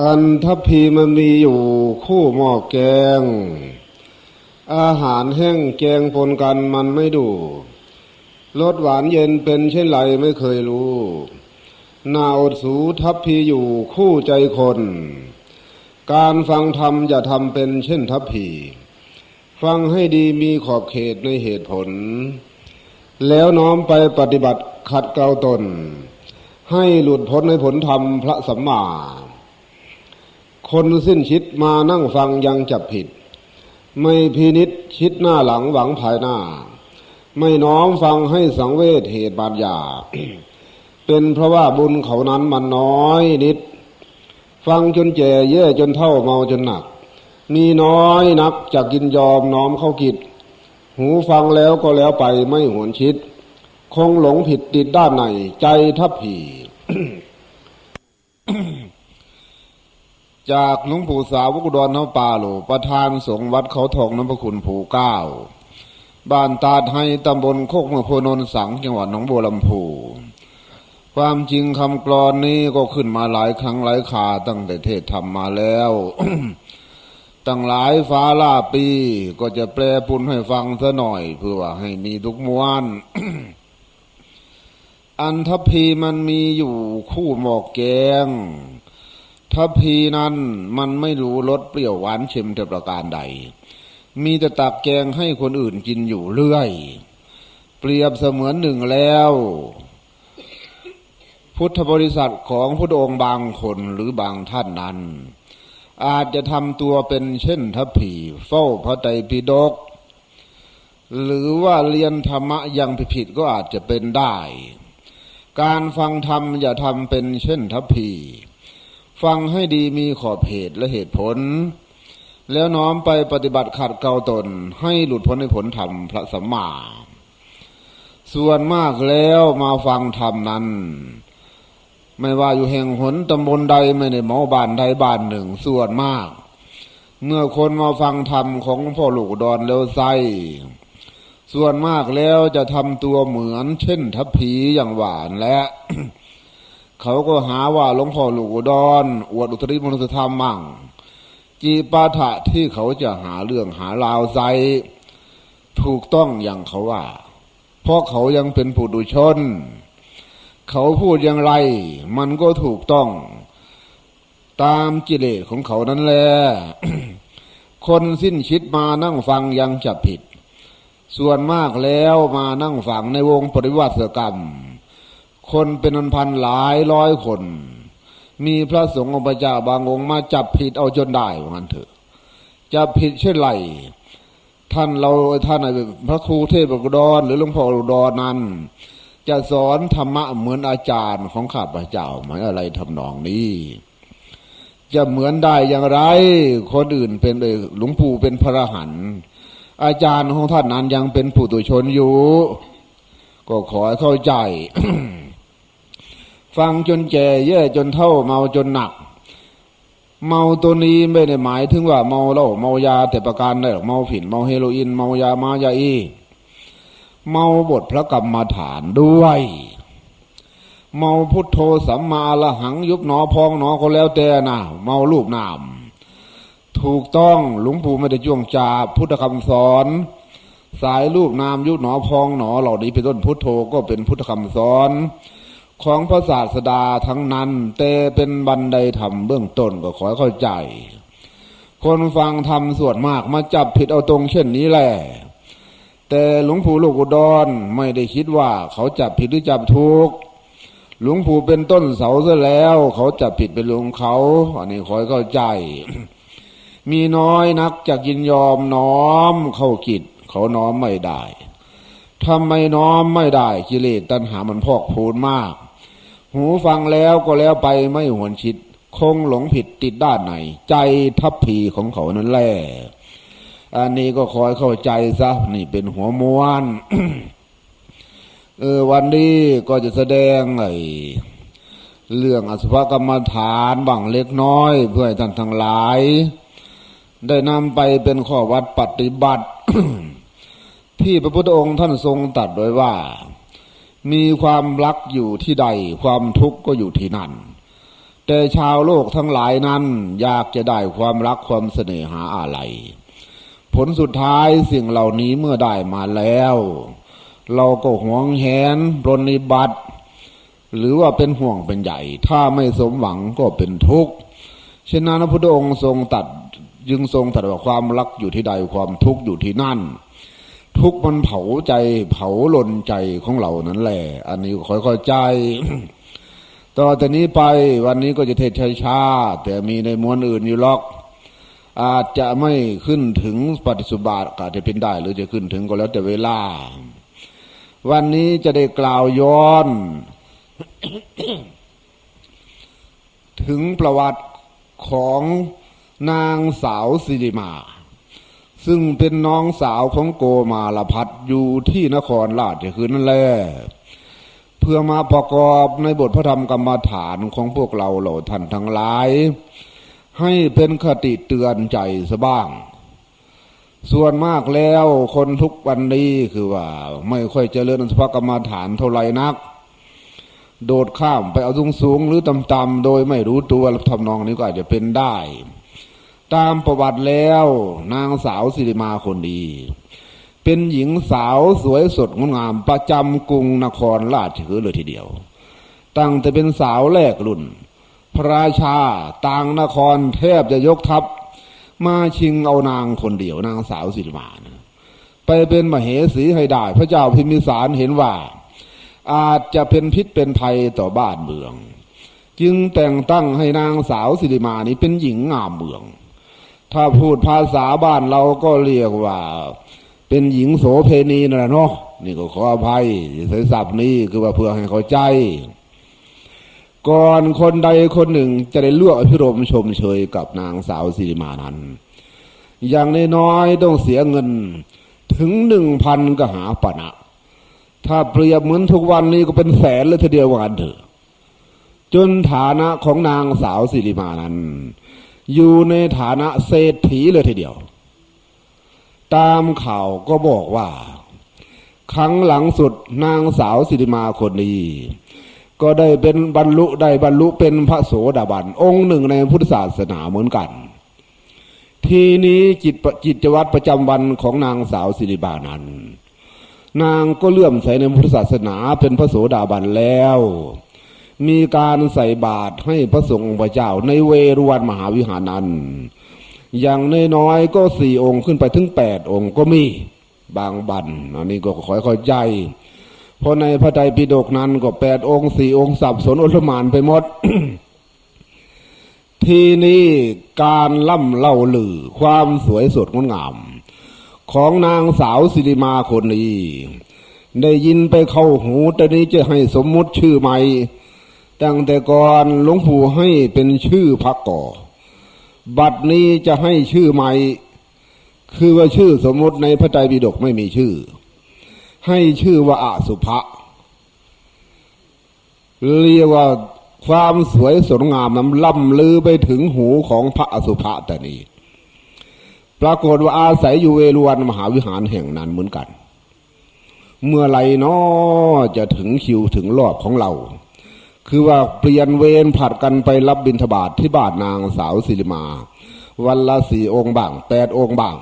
อันทัพพีมันมีอยู่คู่หม้อแกง อาหารแห้งแกงปนกันมันไม่ดูรสหวานเย็นเป็นเช่นไรไม่เคยรู้นาอดสูทัพพีอยู่คู่ใจคน การฟังธรรมอย่าทำเป็นเช่นทัพพีฟังให้ดีมีขอบเขตในเหตุผล แล้วน้อมไปปฏิบัติขัดเกลาตน ให้หลุดพ้นในผลธรรมพระสัมมา คนสิ้นชิดมานั่งฟังยังจับผิด ไม่พินิษชิดหน้าหลังหวังภายหน้า ไม่น้อมฟังให้สังเวชเหตุบาดยา เป็นเพราะว่าบุญเขานั้นมันน้อยนิด ฟังจนแก่เย่จนเท่าเมาจนหนัก มีน้อยนักจะกินยอมน้อมเข้ากิจ หูฟังแล้วก็แล้วไปไม่หวนชิด คงหลงผิดติดด้านในใจทับผี จากหลวงปู่สาวกุดรน้ำปาโหลประธานสงฆ์วัดเขาทองน้ำพระคุณผูเก้า บ้านตาดให้ตำบลโคกเมืองโพนนสังจังหวัดหนองบัวลำพูความจริงคำกรอนนี้ก็ขึ้นมาหลายครั้งหลายคาตั้งแต่เทศทำมาแล้ว ตั้งหลายฟ้าล่าปีก็จะแปลปุนให้ฟังซะหน่อยเพื่อว่าให้มีทุกมวนอันทพีมันมีอยู่คู่หมอกแกง ทัพีนั้นมันไม่รู้รสเปรี้ยวหวานเค็มแต่ประการใด มีแต่ตักแกงให้คนอื่นกินอยู่เรื่อย เปรียบเสมือนหนึ่งแล้ว พุทธบริษัทของพระองค์บางคนหรือบางท่านนั้น อาจจะทำตัวเป็นเช่นทัพีเฝ้าพระไตรปิฎกหรือว่าเรียนธรรมะยังผิดก็อาจจะเป็นได้ การฟังธรรมอย่าทำเป็นเช่นทัพี ฟังให้ดีมีขอบเหตุและเหตุผล แล้วน้อมไปปฏิบัติขัดเกลาตน ให้หลุดพ้นในผลธรรมพระสัมมาส่วนมากแล้วมาฟังธรรมนั้น ไม่ว่าอยู่แห่งหนตำบลใดไม่ในหมอบ้านใดบ้านหนึ่ง ส่วนมาก เมื่อคนมาฟังธรรมของพ่อหลูกดอนแล้วไซส่วนมากแล้วจะทำตัวเหมือนเช่นทัพผีอย่างหวานและ เขาก็หาว่าหลวงพ่อหลูกดอนอวดอุตริมนุสธรรมมั่ง จีปาถะที่เขาจะหาเรื่องหาราวใจถูกต้องอย่างเขาว่า เพราะเขายังเป็นผู้ดุชน เขาพูดอย่างไร มันก็ถูกต้อง ตามกิเลสของเขานั่นแหละคนสิ้นชิดมานั่งฟังยังจะผิด ส่วนมากแล้วมานั่งฟังในวงปริวัติกรรม คนเป็นอันพันหลายร้อยคน มีพระสงฆ์องค์เจ้าบางองค์มาจับผิดเอาจนได้ว่างั้นเถอะจับผิดเช่นไรท่านเราท่านพระครูเทพบุดรหรือหลวงพ่ออุดรนั้น จะสอนธรรมะเหมือนอาจารย์ของข้าพเจ้าหมายอะไรทำนองนี้ จะเหมือนได้อย่างไร คนอื่นเป็นเอหลวงปู่เป็นพระหันอาจารย์ของท่านนั้นยังเป็นผู้ตุชนอยู่ ก็ขอเข้าใจ ฟังจนแก่เย่จนเท่าเมาจนหนัก เมาตัวนี้ไม่ได้หมายถึงว่าเมาเหล้าเมายาแต่ประการใดหรอกเมาฝิ่นเมาเฮโรอีนเมายามายาอีเมาบทพระกรรมฐานด้วย เมาพุทโธสัมมาละหังยุบหนอพองหนอก็แล้วแต่นะเมาลูกนาม ถูกต้องหลวงปู่ไม่ได้จ้วงจาพุทธคำสอน สายรูปนามยุบหนอพองหนอเหล่านี้เป็นต้นพุทโธก็เป็นพุทธคำสอน ของพระศาสดาทั้งนั้น แต่เป็นบันไดธรรมเบื้องต้นก็ขอให้เข้าใจ คนฟังธรรมส่วนมากมาจับผิดเอาตรงเช่นนี้แหละแต่หลวงปู่ลูกอุดรไม่ได้คิดว่าเขาจับผิดหรือจับถูกหลวงปู่เป็นต้นเสาซะแล้ว เขาจับผิดเป็นหลวงเขาอันนี้ขอให้เข้าใจ มีน้อยนักจะยินยอมน้อมเข้ากิจเขาน้อมไม่ได้ทำไมน้อมไม่ได้กิเลสตัณหามันพอกพูนมาก หูฟังแล้วก็แล้วไปไม่หวนชิด คงหลงผิดติดด้านไหน ใจทับผีของเขานั่นแหละอันนี้ก็คอยเข้าใจซะนี่เป็นหัวม้วนเออวันนี้ก็จะแสดงไอเรื่องอสุภกรรมฐานบางเล็กน้อย เพื่อให้ท่านทั้งหลาย ได้นำไปเป็นข้อวัดปฏิบัติ ที่พระพุทธองค์ท่านทรงตรัสไว้ว่า มีความรักอยู่ที่ใด ความทุกข์ก็อยู่ที่นั่น แต่ชาวโลกทั้งหลายนั้นอยากจะได้ความรักความเสน่หาอะไร ผลสุดท้ายสิ่งเหล่านี้เมื่อได้มาแล้ว เราก็หวงแหนปรนิบัติ หรือว่าเป็นห่วงเป็นใหญ่ ถ้าไม่สมหวังก็เป็นทุกข์ฉะนั้นพระพุทธองค์ทรงตัดยึงทรงตรัสว่าความรักอยู่ที่ใดความทุกข์อยู่ที่นั่น ทุกมันเผาใจเผาลนใจของเรานั่นแหละ อันนี้ค่อยๆใจ ต่อแต่นี้ไปวันนี้ก็จะเทศช้าๆแต่มีในมวลอื่นอยู่หรอก อาจจะไม่ขึ้นถึงปฏิสุบาทก็อาจจะเป็นได้ หรือจะขึ้นถึงก็แล้วแต่เวลา วันนี้จะได้กล่าวย้อน ถึงประวัติของนางสาวสิริมา ซึ่งเป็นน้องสาวของโกมาลพัฒอยู่ที่นครราชคือนั่นแหละเพื่อมาประกอบในบทพระธรรมกรรมฐานของพวกเราเหล่าท่านทั้งหลาย ให้เป็นคติเตือนใจสบ้าง ส่วนมากแล้วคนทุกวันนี้คือว่า ไม่ค่อยเจริญสภกรรมฐานเท่าไหร่นัก โดดข้ามไปเอาสูงสูงหรือต่ำๆโดยไม่รู้ตัวทำนองนี้ก็อาจจะเป็นได้ ตามประวัติแล้ว นางสาวสิริมาคนดี เป็นหญิงสาวสวยสดงดงามประจำกรุงนครราชคือเลยทีเดียว ตั้งแต่เป็นสาวแรกรุ่น พระราชาต่างนครแทบจะยกทัพ มาชิงเอานางคนเดียวนางสาวสิริมานะไปเป็นมเหสีให้ได้ พระเจ้าพิมิสารเห็นว่า อาจจะเป็นพิษเป็นภัยต่อบ้านเมือง จึงแต่งตั้งให้นางสาวสิริมานี้เป็นหญิงงามเมือง ถ้าพูดภาษาบ้านเราก็เรียกว่า เป็นหญิงโสเพณีนั่นแหละเนาะนี่ก็ขออภัยใช้ศัพท์นี้คือว่าเพื่อให้เข้าใจ ก่อนคนใดคนหนึ่งจะได้เลือกอภิรมชมเชยกับนางสาวสิริมานั้น อย่างน้อยๆต้องเสียเงินถึงหนึ่งพันก็หาปณะถ้าเปรียบเหมือนทุกวันนี้ก็เป็นแสนเลยทีเดียววันเถอะ จนฐานะของนางสาวสิริมานั้น อยู่ในฐานะเศรษฐีเลยทีเดียว ตามข่าวก็บอกว่า ครั้งหลังสุดนางสาวสิริมาคนนี้ ก็ได้เป็นบรรลุได้บรรลุเป็นพระโสดาบัน องค์หนึ่งในพุทธศาสนาเหมือนกัน ทีนี้จิตจิตวัตรประจำวันของนางสาวสิริบานั้น นางก็เลื่อมใสในพุทธศาสนาเป็นพระโสดาบันแล้ว มีการใส่บาตรให้พระสงฆ์พระเจ้าในเวรุวันมหาวิหารนั้น อย่างน้อยๆก็สี่องค์ขึ้นไปถึงแปดองค์ก็มีบางบันอันนี้ก็ขอค่อยใจเพราะในพระไตรปิฎกนั้นก็แปดองค์สี่องค์สับสนอลมานไปหมด ทีนี้การล่ำเล่าลือ ความสวยสดงดงาม ของนางสาวสิริมาคนนี้ ได้ยินไปเข้าหูแต่นี้จะให้สมมุติชื่อใหม่ ตั้งแต่ก่อนหลวงปู่ให้เป็นชื่อพักก่อ บัดนี้จะให้ชื่อใหม่ คือว่าชื่อสมมติในพระไตรปิฎกไม่มีชื่อ ให้ชื่อว่าอาสุภะเรียกว่าความสวยสดงามนั้นล่ำลือไปถึงหูของพระอสุภะแต่นี้ปรากฏว่าอาศัยอยู่เวรวันมหาวิหารแห่งนั้นเหมือนกัน เมื่อไรนาะจะถึงคิวถึงรอบของเรา คือว่าเปลี่ยนเวรผัดกันไปรับบิณฑบาตทที่บานนางสาวศิริมา วันละสี่องค์บ้างแปดองค์บ้าง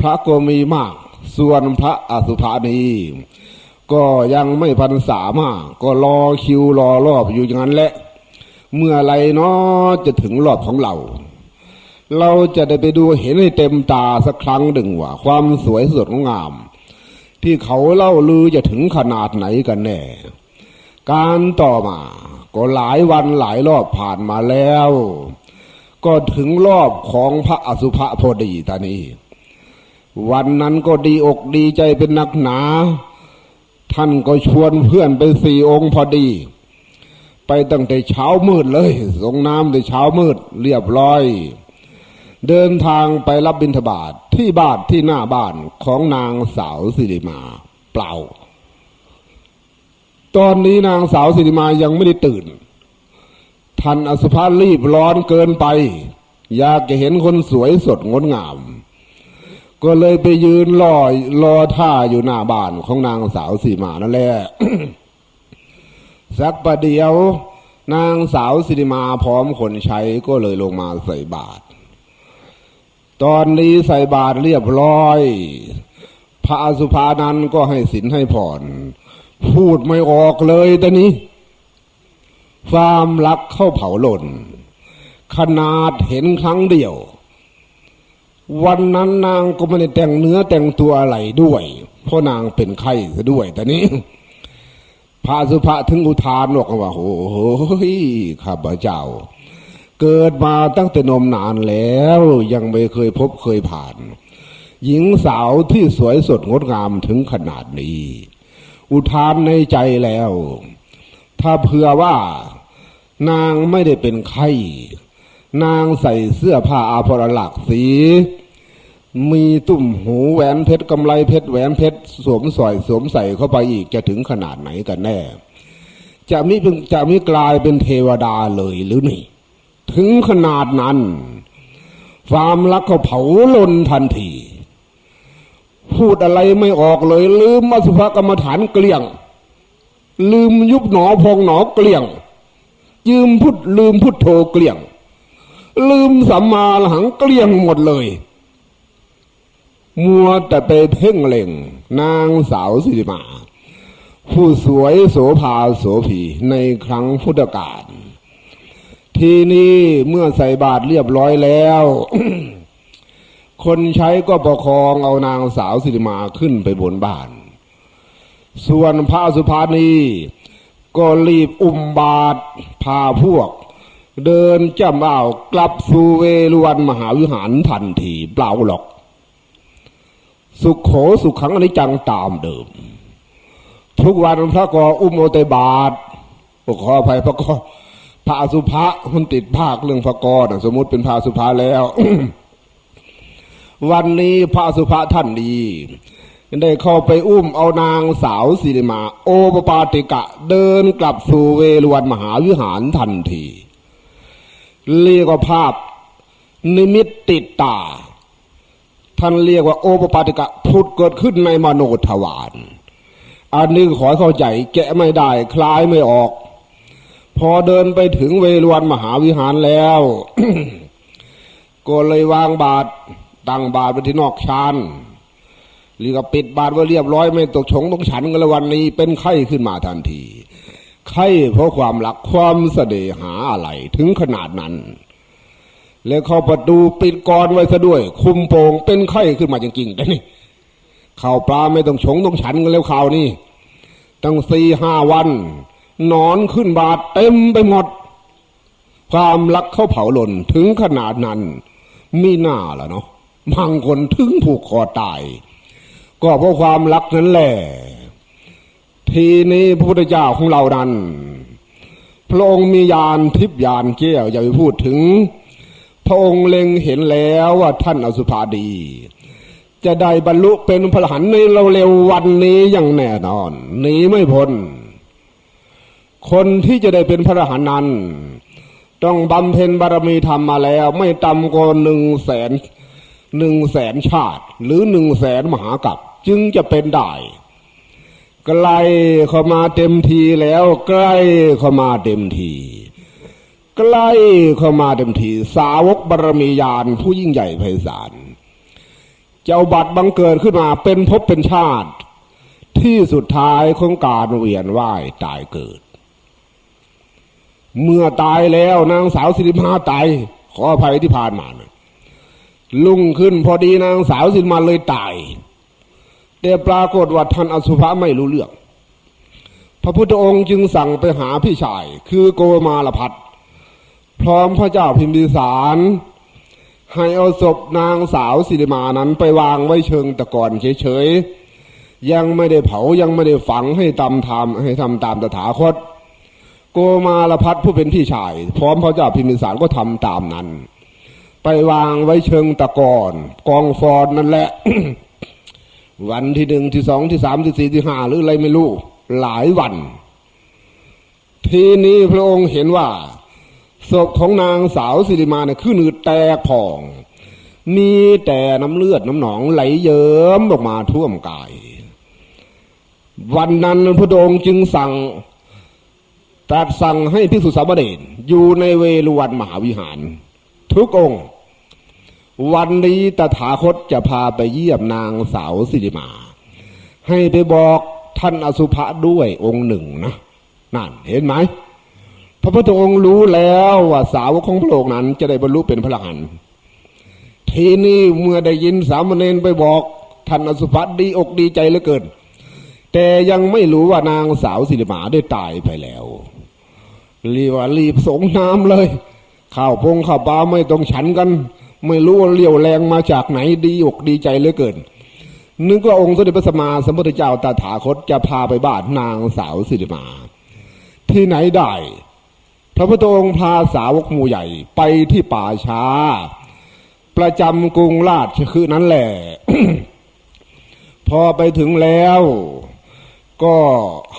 พระก็มีมาก ส่วนพระอสุภานีก็ยังไม่พันสามาก ก็รอคิวรอรอบอยู่อย่างนั้นแหละ เมื่อไรเนาะจะถึงรอบของเรา เราจะได้ไปดูเห็นให้เต็มตาสักครั้งหนึ่งว่า ความสวยสดงาม ที่เขาเล่าลือจะถึงขนาดไหนกันแน่ การต่อมา ก็หลายวันหลายรอบผ่านมาแล้ว ก็ถึงรอบของพระอสุภะพอดีตานี้ วันนั้นก็ดีอกดีใจเป็นนักหนา ท่านก็ชวนเพื่อนไปสี่องค์พอดี ไปตั้งแต่เช้ามืดเลยส่งน้ำแต่เช้ามืดเรียบร้อยเดินทางไปรับบิณฑบาตทที่บ้านที่หน้าบ้านของนางสาวสิริมา เปล่า ตอนนี้นางสาวสิริมายังไม่ได้ตื่นท่านอสุภารีบร้อนเกินไป อยากจะเห็นคนสวยสดงดงาม ก็เลยไปยืนรอรอท่าอยู่หน้าบ้านของนางสาวสีมานั่นแหละสักประเดียวนางสาวสิริมาพร้อมคนใช้ก็เลยลงมาใส่บาตรตอนนี้ใส่บาตรเรียบร้อย พระอสุภานั้นก็ให้สินให้ผ่อน พูดไม่ออกเลยแต่นี้ฟาร์มรักเข้าเผาหล่น ขนาดเห็นครั้งเดียว วันนั้นนางก็ไม่ได้แต่งเนื้อแต่งตัวอะไรด้วย เพราะนางเป็นไข้ซะด้วยแต่นี้พระสุภาถึงอุทานบอกว่าโอ้โหข้าพเจ้า เกิดมาตั้งแต่นมนานแล้วยังไม่เคยพบเคยผ่าน หญิงสาวที่สวยสดงดงามถึงขนาดนี้ อุทานในใจแล้ว ถ้าเผื่อว่า นางไม่ได้เป็นไข้นางใส่เสื้อผ้าอาภรณ์หลากสี มีตุ่มหูแหวนเพชรกำไลเพชรแหวนเพชรสวมสอยสวมใส่เข้าไปอีกจะถึงขนาดไหนกันแน่ จะมิจะมิกลายเป็นเทวดาเลยหรือนี่ ถึงขนาดนั้น ความรักเขาเผาลนทันที พูดอะไรไม่ออกเลย ลืมอสุภกรรมฐานเกลี้ยง ลืมยุบหนอพองหนอเกลี้ยง ยืมพุทลืมพุทโธเกลี้ยง ลืมสัมมาหลังเกลี้ยงหมดเลย มัวแต่ไปเพ่งเล็ง นางสาวสิริมา ผู้สวยโสภาโสภีในครั้งพุทธกาลทีนี้เมื่อใส่บาตรเรียบร้อยแล้ว คนใช้ก็ประคองเอานางสาวสิริมาขึ้นไปบนบ้าน ส่วนพระสุภานีก็รีบอุ้มบาตรพาพวก เดินจำเอากลับสู่เวรุวันมหาวิหารทันทีเปล่าหรอก สุขโขสุขขังอนิจจังตามเดิม ทุกวันพระก็อุ้มโอเตบาทขออภัยพระก็พระสุภะมันติดภาคเรื่องพระกรสมมติเป็นพระสุภะแล้ว วันนี้พระสุภะท่านดีได้เข้าไปอุ้มเอานางสาวสิริมา โอปปาติกะเดินกลับสู่เวรวันมหาวิหารทันทีเรียกว่าภาพนิมิตติดตา ท่านเรียกว่าโอปปาติกะพุดเกิดขึ้นในมโนทวารอันนี้ขอเข้าใจแกะไม่ได้คลายไม่ออก พอเดินไปถึงเวรวันมหาวิหารแล้ว ก็เลยวางบาท ตั้งบาทไว้ที่นอกชานหรือก็ปิดบาทไว้เรียบร้อยไม่ตกชงต้องฉันกันล้ววันนี้เป็นไข้ขึ้นมาทันที ไข้เพราะความรักความเสน่หาอะไรถึงขนาดนั้น แล้วเข้าประตูปิดกรไว้ซะด้วย คุมโปงเป็นไข้ขึ้นมาจริงๆแต่นี่ข้าวปลาไม่ต้องชงต้องฉันกันแล้วข่าวนี้ตั้งสี่ห้าวัน นอนขึ้นบาทเต็มไปหมด ความรักเขาเผาหล่นถึงขนาดนั้น มีหน้าล่ะเนาะ บางคนถึงผูกคอตาย ก็เพราะความรักนั้นแหละทีนี้พระพุทธเจ้าของเรานั้น พระองค์มียานทิพยานเกี้ยวอย่าไปพูดถึง พระองค์เล็งเห็นแล้วว่าท่านอสุภาดี จะได้บรรลุเป็นพระหันในเราเร็ววันนี้อย่างแน่นอนหนีไม่พ้นคนที่จะได้เป็นพระอรหันต์นั้น ต้องบำเพ็ญบารมีธรรมมาแล้ว ไม่ต่ำกว่าหนึ่งแสน หนึ่งแสนชาติ หรือหนึ่งแสนมหากัปจึงจะเป็นได้ใกล้เข้ามาเต็มทีแล้วใกล้เข้ามาเต็มทีใกล้เข้ามาเต็มที สาวกบารมียานผู้ยิ่งใหญ่ไพศาลเจ้าบัตรบังเกิดขึ้นมาเป็นภพเป็นชาติ ที่สุดท้ายของการเวียนว่ายตายเกิด เมื่อตายแล้วนางสาวสิริมาตายขออภัยที่ผ่านมานะ ลุ่งขึ้นพอดีนางสาวสิริมาเลยตาย แต่ปรากฏว่าท่านอสุภะไม่รู้เรื่อง พระพุทธองค์จึงสั่งไปหาพี่ชาย คือโกมาลพัทพร้อมพระเจ้าพิมพิสารให้เอาศพนางสาวสิริมานั้นไปวางไว้เชิงตะกอนเฉยๆ ยังไม่ได้เผายังไม่ได้ฝังให้ตามทำให้ทำตามตถาคต โกมาลพัทผู้เป็นพี่ชาย พร้อมพระเจ้าพิมพิสารก็ทำตามนั้น ไปวางไว้เชิงตะกอนกองฟอนนั่นแหละ วันที่หนึ่งที่สองที่สามที่สี่ที่ห้าหรืออะไรไม่รู้ หลายวัน ทีนี้พระองค์เห็นว่าศพของนางสาวสิริมาเนี่ยขึ้นอืดแตกพอง มีแต่น้ำเลือดน้ำหนองไหลเยิ้มออกมาท่วมกาย วันนั้นพระองค์จึงสั่งตรัสสั่งให้ภิกษุสามเณรอยู่ในเวรุวันมหาวิหาร ทุกองค์ วันนี้ตถาคตจะพาไปเยี่ยมนางสาวสิริมา ให้ไปบอกท่านอสุภะด้วยองค์หนึ่งนะนั่นเห็นไหมพระพุทธองค์รู้แล้วว่าสาวของพระองค์นั้นจะได้บรรลุเป็นพระอรหันต์ทีนี้เมื่อได้ยินสามเณรไปบอกท่านอสุภะดีอกดีใจเหลือเกิน แต่ยังไม่รู้ว่านางสาวสิริมาได้ตายไปแล้ว รีบว่ารีบสงน้ำเลยข้าวพงข้าวปลาไม่ต้องฉันกัน ไม่รู้ว่าเลี้ยวแรงมาจากไหนดีอกดีใจเหลือเกิน นึกว่าองค์สมเด็จพระสัมมาสัมพุทธเจ้าตถาคตจะพาไปบ้านนางสาวสิริมา ที่ไหนได้ พระพุทธองค์พาสาวกหมู่ใหญ่ไปที่ป่าช้า ประจำกรุงราชคือนั้นแหละ พอไปถึงแล้วก็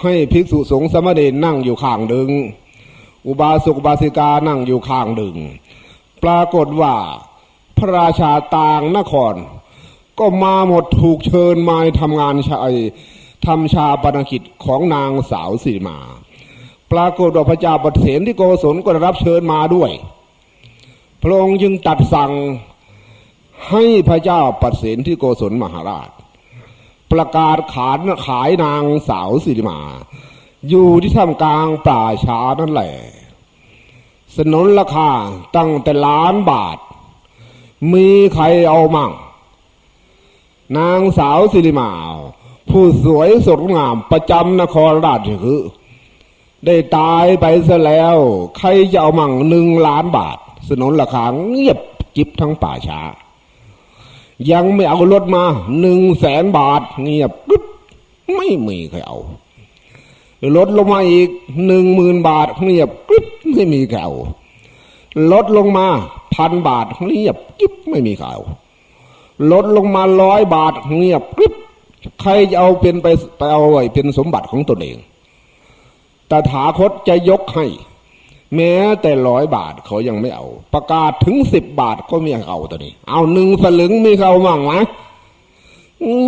ให้ภิกษุสงฆ์สมณเณรนั่งอยู่ข้างดึง อุบาสกบาสิกานั่งอยู่ข้างดึง ปรากฏว่า พระราชาต่างนคร ก็มาหมดถูกเชิญมาทำงานชายทำชาปนกิจของนางสาวสิริมา ปรากฏว่าพระเจ้าปเสนที่โกศลก็ได้รับเชิญมาด้วย พระองค์จึงตัดสั่งให้พระเจ้าปเสนที่โกศลมหาราช ประกาศขานขายนางสาวสิริมา อยู่ที่ท่ามกลางป่าช้านั่นแหละ สนนราคาตั้งแต่ล้านบาท มีใครเอามั่ง นางสาวสิริมาผู้สวยสดงามประจำนครราชคือ ได้ตายไปซะแล้ว ใครจะเอามั่งหนึ่งล้านบาท สนนราคาเงียบจิบทั้งป่าช้า ยังไม่เอารถมาหนึ่งแสนบาท เงียบกึ๊บไม่มีใครเอาลดลงมาอีกหนึ่งหมื่นบาทเงียบกริบไม่มีใครเอาลดลงมา พันบาทเงียบกริบไม่มีใครเอาลดลงมาร้อยบาทเงียบกริบใครจะเอาเป็นไปไปเอาไว้เป็นสมบัติของตนเองตถาคตจะยกให้ แม้แต่ร้อยบาทเขายังไม่เอา ประกาศถึงสิบบาทก็ไม่เอาตัวนี้ เอาหนึ่งสลึงมีเขามั่งไหม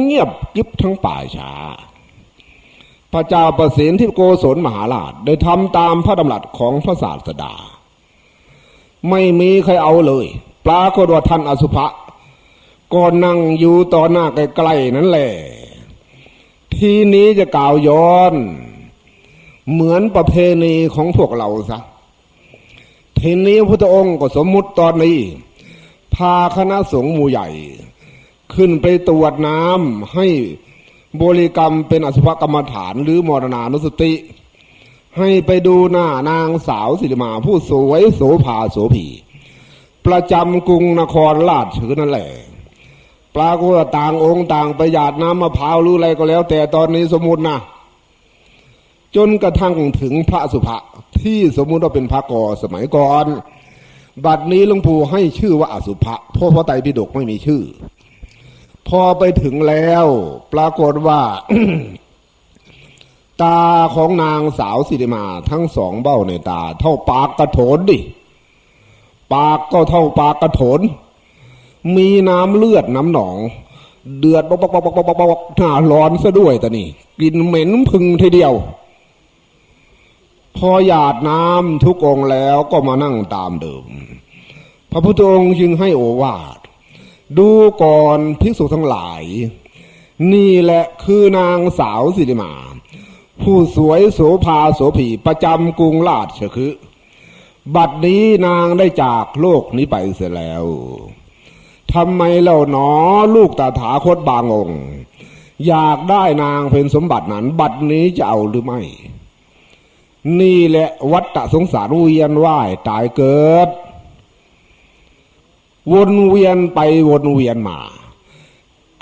เงียบกริบทั้งป่าช้าพระเจ้าประสิทธิที่โกศลมหาราชได้ทำตามพระดำรัสของพระศาสดา ไม่มีใครเอาเลยปรากฏว่าท่านอสุภะก็นั่งอยู่ต่อหน้าใกล้ๆนั่นแหละ ทีนี้จะกล่าวย้อน เหมือนประเพณีของพวกเราซะทีนี้พระพุทธองค์ก็สมมุติตอนนี้ พาคณะสงฆ์หมู่ใหญ่ ขึ้นไปตรวจน้ำให้บริกรรมเป็นอสุภกรรมฐานหรือมรณานุสติ ให้ไปดูหน้านางสาวสิริมาผู้สวยโสภาโสภีประจำกรุงนครราชชื่อนั่นแหละปรากฏว่าต่างองค์ต่างไปหยาดน้ำมะพร้าวหรืออะไรก็แล้ว แต่ตอนนี้สมมุตินะจนกระทั่งถึงพระสุภะที่สมมุติว่าเป็นพระกอสมัยก่อน บัดนี้หลวงปู่ให้ชื่อว่าอสุภะเพราะพระไตรปิฎกไม่มีชื่อ พอไปถึงแล้ว ปรากฏว่า ตาของนางสาวสิริมาทั้งสองเบ้าในตา เท่าปากกระโถนดิ ปากก็เท่าปากกระโถน มีน้ำเลือดน้ำหนอง เดือดบอกบกบกบกบกบกหน้าร้อนซะด้วยแต่นี่กลิ่นเหม็นพึงทีเดียว พอหยาดน้ำทุกองแล้วก็มานั่งตามเดิม พระพุทธองค์จึงให้โอวาท ดูก่อนภิกษุทั้งหลาย นี่แหละคือนางสาวสิริมา ผู้สวยโสภาโสภีประจำกรุงราชคือ บัดนี้นางได้จากโลกนี้ไปเสียแล้วทำไมเล่าหนอลูกตาถาคตบางองค์อยากได้นางเป็นสมบัตินั้น บัดนี้จะเอาหรือไม่ นี่แหละวัฏฏะสงสารเวียนว่ายตายเกิด วนเวียนไปวนเวียนมา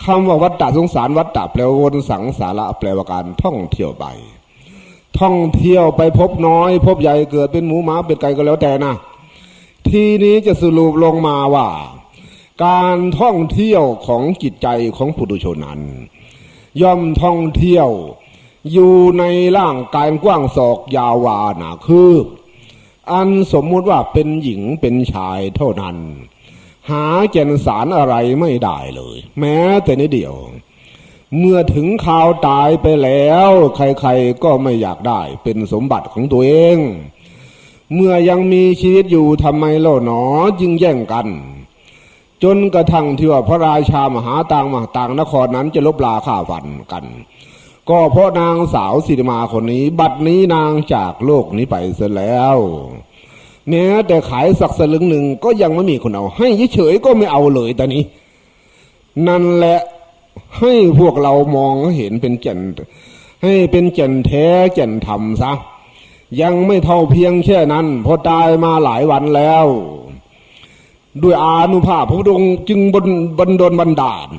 คำว่าวัฏฏะสงสารวัฏฏะแปลว่าวนสังสาระแปลว่าการท่องเที่ยวไป ท่องเที่ยวไปพบน้อย พบใหญ่เกิดเป็นหมูหมาเป็นไก่ก็แล้วแต่นะทีนี้จะสรุปลงมาว่า การท่องเที่ยวของจิตใจของผู้ดุชนนั้น ย่อมท่องเที่ยว อยู่ในร่างกายกว้างศอกยาววาหนาคืออันสมมุติว่าเป็นหญิงเป็นชายเท่านั้น หาแก่นสารอะไรไม่ได้เลย แม้แต่นิดเดียว เมื่อถึงข่าวตายไปแล้ว ใครๆก็ไม่อยากได้เป็นสมบัติของตัวเอง เมื่อยังมีชีวิตอยู่ทำไมเล่าหนอจึงแย่งกัน จนกระทั่งที่ว่าพระราชามหาต่างมหาต่างนครนั้นจะลบลาข่าฟันกัน ก็เพราะนางสาวสิริมาคนนี้ บัดนี้นางจากโลกนี้ไปเสียแล้ว แม้แต่ขายสักสลึงหนึ่งก็ยังไม่มีคนเอา ให้เฉยๆก็ไม่เอาเลยตอนนี้ นั่นแหละให้พวกเรามองเห็นเป็นแก่นให้เป็นแก่นแท้แก่นธรรมซะยังไม่เท่าเพียงแค่นั้นพอตายมาหลายวันแล้ว ด้วยอานุภาพพระองค์จึงบนบันดลบันดาล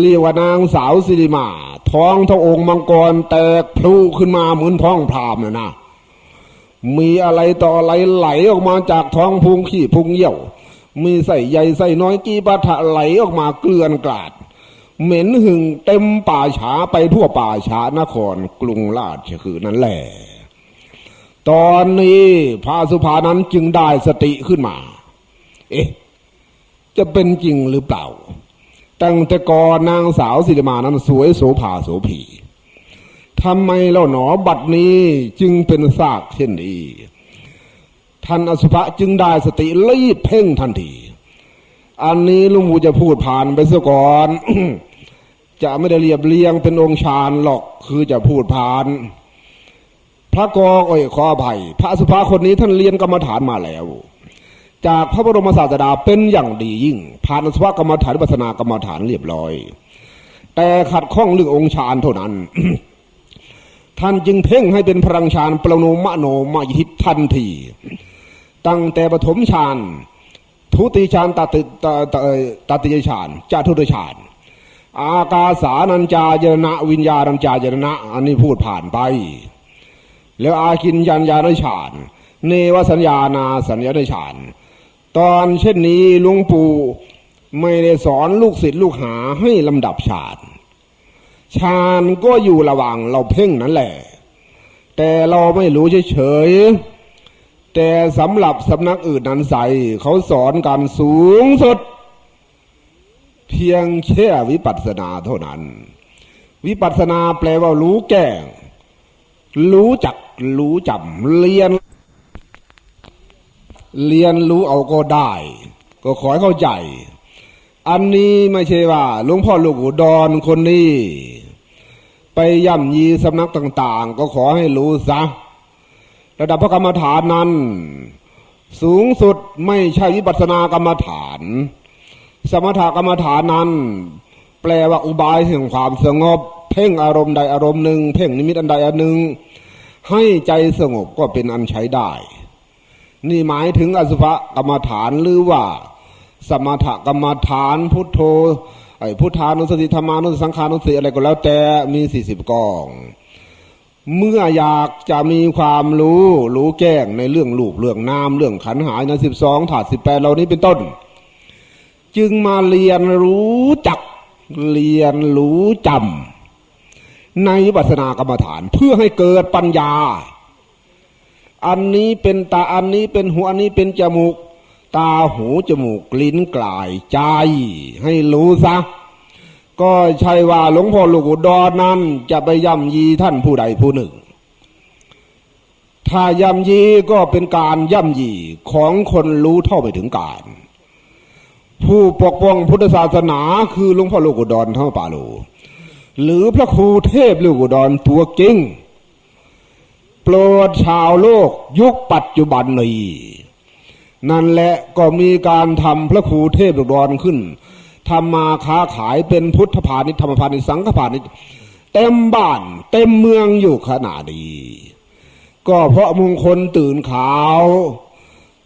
เรียกว่านางสาวสิริมา ท้องท้ององค์มังกรแตกพลูขึ้นมาเหมือนท้องพรามนะนะ มีอะไรต่ออะไรไหลออกมาจากท้องพุงขี้พุงเยี่ยว มีใส่ใหญ่ใส่น้อยกีปะทะไหลออกมาเกลื่อนกลาด เหม็นหึงเต็มป่าช้าไปทั่วป่าช้านครกรุงราชคือนั่นแหละ ตอนนี้พระสุภานั้นจึงได้สติขึ้นมา เอ๊ะ จะเป็นจริงหรือเปล่า ตั้งแต่ก่อนนางสาวสิริมานั้นสวยโสภาโสภี ทำไมเล่าหนอบัดนี้จึงเป็นซากเช่นนี้ท่านอสุภะจึงได้สติรีบเพ่งทันที อันนี้ลุงบูจะพูดผ่านไปซะก่อน จะไม่ได้เรียบเรียงเป็นองค์ฌานหรอกคือจะพูดผ่าน พระกองอ้ยขออภัยพระอสุภะคนนี้ท่านเรียนกรรมฐานมาแล้ว จากพระบรมศาสดาเป็นอย่างดียิ่ง ผ่านอสุภกรรมฐานวิปัสสนากรรมฐานเรียบร้อย แต่ขัดข้องเรื่ององค์ฌานเท่านั้น ท่านจึงเพ่งให้เป็นพลังฌานปรโนมโนมยิทิทันที ตั้งแต่ปฐมฌานทุติฌานตติตตตติยฌานจาทุตฌาน อากาสานัญจายนะวิญญาณัญจายนะ อันนี้พูดผ่านไป แล้วอากินยัญญาณฌาน เนวสัญญานาสัญญาณฌาน ตอนเช่นนี้ลวงปู่ไม่ได้สอนลูกศิษย์ลูกหาให้ลำดับฌาน ฌานก็อยู่ระหว่างเราเพ่งนั่นแหละ แต่เราไม่รู้เฉยๆแต่สำหรับสำนักอื่นนั้นใสเขาสอนการสูงสุด เพียงแค่วิปัสสนาเท่านั้น วิปัสสนาแปลว่ารู้แก้งรู้จักรู้จำเรียน เรียนรู้เอาก็ได้ ก็ขอให้เข้าใจ อันนี้ไม่ใช่ว่าหลวงพ่อลูกอุดรคนนี้ ไปย่ำยีสำนักต่าง ๆ ก็ขอให้รู้ซะระดับพระกรรมฐานนั้น สูงสุดไม่ใช่วิปัสสนากรรมฐาน สมถกรรมฐานนั้น แปลว่าอุบายแห่งความสงบ เพ่งอารมณ์ใดอารมณ์หนึ่ง เพ่งนิมิตอันใดอันหนึ่ง ให้ใจสงบก็เป็นอันใช้ได้ นี่หมายถึงอสุภกรรมฐานหรือว่า สมถกรรมฐานพุทโธไอ้พุทธานุสติธรรมานุสติสังขานุสติอะไรก็แล้วแต่มีสี่สิบกอง เมื่ออยากจะมีความรู้ รู้แจ้งในเรื่องรูปเรื่องนามเรื่องขันหายในสิบสองถาดสิบแปดเหล่านี้เป็นต้น จึงมาเรียนรู้จักเรียนรู้จำในวิปัสสนากรรมฐานเพื่อให้เกิดปัญญา อันนี้เป็นตาอันนี้เป็นหูอันนี้เป็นจมูก ตาหูจมูกลิ้นกลายใจ ให้รู้ซะ ก็ใช่ว่าหลวงพ่อลูกอุดรนั้น จะไปย่ำยีท่านผู้ใดผู้หนึ่ง ถ้าย่ำยีก็เป็นการย่ำยีของคนรู้เท่าไปถึงการ ผู้ปกป้องพุทธศาสนาคือหลวงพ่อลูกอุดรเท่าป่าโลหรือพระครูเทพลูกอุดรตัวจริงโปรดชาวโลกยุคปัจจุบันนี้ นั่นแหละก็มีการทำพระครูเทพลูกอุดรขึ้นทำมาค้าขายเป็นพุทธพาณิชย์ธรรมพาณิชย์สังฆพาณิชย์เต็มบ้านเต็มเมืองอยู่ขนาดนี้ก็เพราะมงคลตื่นขาว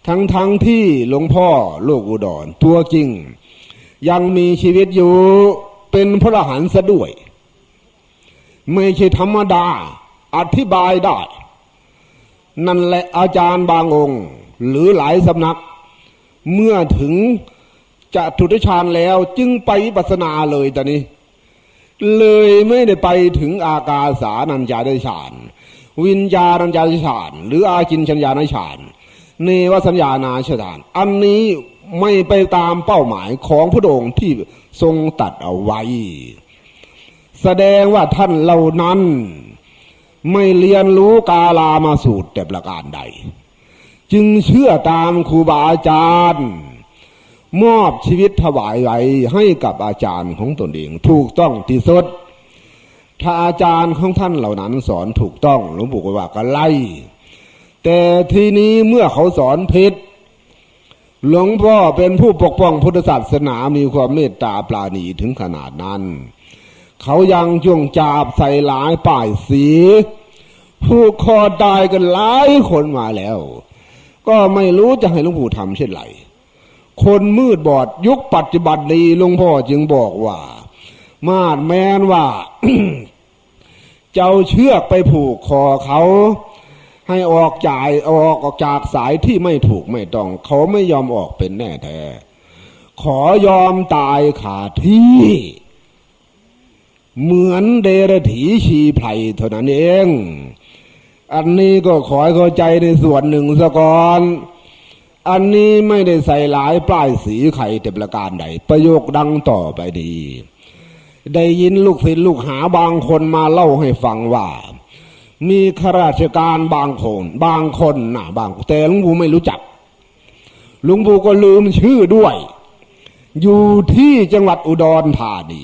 ทั้งทั้งที่หลวงพ่อลูกอุดรตัวจริง ยังมีชีวิตอยู่เป็นพระอรหันซะด้วย ไม่ใช่ธรรมดา อธิบายได้ นั่นแหละอาจารย์บางองค์ หรือหลายสำนัก เมื่อถึงจะทุติฌานแล้วจึงไปปัสนาเลยตอนนี้ เลยไม่ได้ไปถึงอากาสานัญญาณฌาน วิญญาณัญญาณฌาน หรืออากินชัญญาณฌานเนวสัญญานาฌาน อันนี้ไม่ไปตามเป้าหมายของพระองค์ที่ทรงตัดเอาไว้ แสดงว่าท่านเหล่านั้น ไม่เรียนรู้กาลามาสูตรแต่ประการใด จึงเชื่อตามครูบาอาจารย์ มอบชีวิตถวายไว้ให้กับอาจารย์ของตนเอง ถูกต้องที่สุดถ้าอาจารย์ของท่านเหล่านั้นสอนถูกต้องหลวงปู่ก็ว่าก็ไล่แต่ทีนี้เมื่อเขาสอนผิดหลวงพ่อเป็นผู้ปกป้องพุทธศาสนามีความเมตตาปราณีถึงขนาดนั้น เขายังจ้วงจาบใส่หลายป้ายสี ผู้คอตายกันหลายคนมาแล้ว ก็ไม่รู้จะให้หลวงปู่ทำเช่นไรคนมืดบอดยุคปัจจุบันนี้หลวงพ่อจึงบอกว่า มาดแมนว่า เจ้าเชือกไปผูกคอเขา ให้ออกจ่ายออกออกจากสายที่ไม่ถูกไม่ต้อง เขาไม่ยอมออกเป็นแน่แท้ ขอยอมตายขาที่ เหมือนเดรถีชีไพรเท่านั้นเอง อันนี้ก็ขอให้เข้าใจในส่วนหนึ่งสะก่อน อันนี้ไม่ได้ใส่หลายป้ายสีไข่แต่ประการใด ประโยคดังต่อไปดี ได้ยินลูกศิษย์ลูกหาบางคนมาเล่าให้ฟังว่า มีข้าราชการบางคน บางคนนะบางแต่หลวงปู่ไม่รู้จักหลวงปู่ก็ลืมชื่อด้วย อยู่ที่จังหวัดอุดรธานี